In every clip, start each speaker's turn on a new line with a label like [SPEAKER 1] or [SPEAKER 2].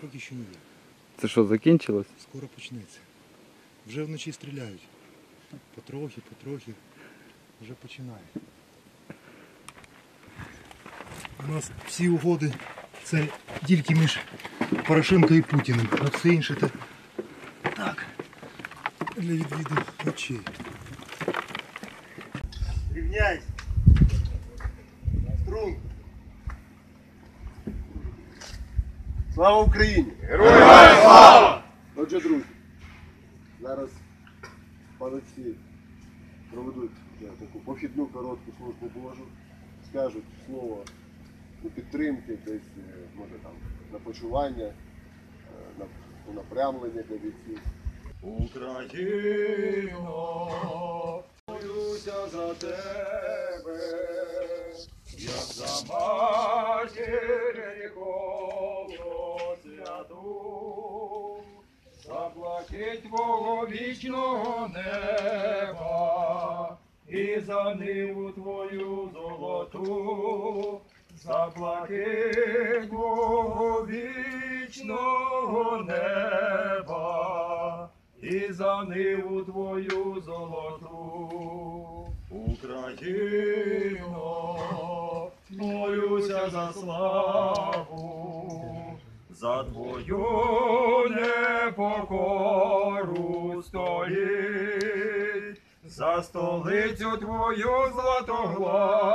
[SPEAKER 1] Поки що ні.
[SPEAKER 2] Це що, закінчилось?
[SPEAKER 1] Скоро почнеться. Вже вночі стріляють. Потрохи, потрохи. Вже починає. У нас всі угоди це тільки між Порошенко і Путіним. А все інше це так. Для відвіду очей.
[SPEAKER 3] Рівняйся. Слава Україні! Героям слава! Отже, друзі, зараз паночці проведуть е, таку похідну коротку службу Божу, скажуть слово ну, підтримки, десь, е, може там, на почування, е, на на напрямлення для бійців.
[SPEAKER 4] Україно, молюся за тебе, як за матір твого вічного неба, і за ниву твою золоту, заплакить твого вічного неба, і за ниву твою золоту. Україно, молюся за славу, за твою непокору століть, за столицю твою златоглаву,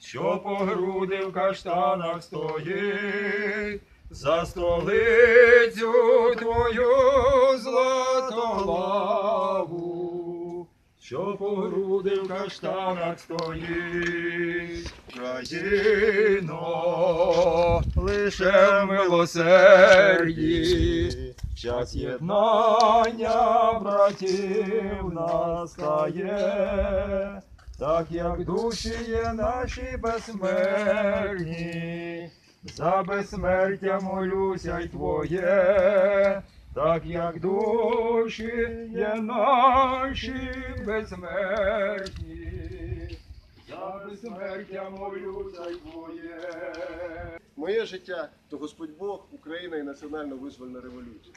[SPEAKER 4] що по груди в каштанах стоїть, за столицю твою златоглаву, що по груди в каштанах стоїть. Країно, лише в милосерді, час єднання братів настає, так як душі є наші безсмертні, за безсмертя молюся й твоє, так як душі є наші безсмертні, за безсмертя мою твоє.
[SPEAKER 3] Моє життя то Господь Бог, Україна і національно визвольна революція.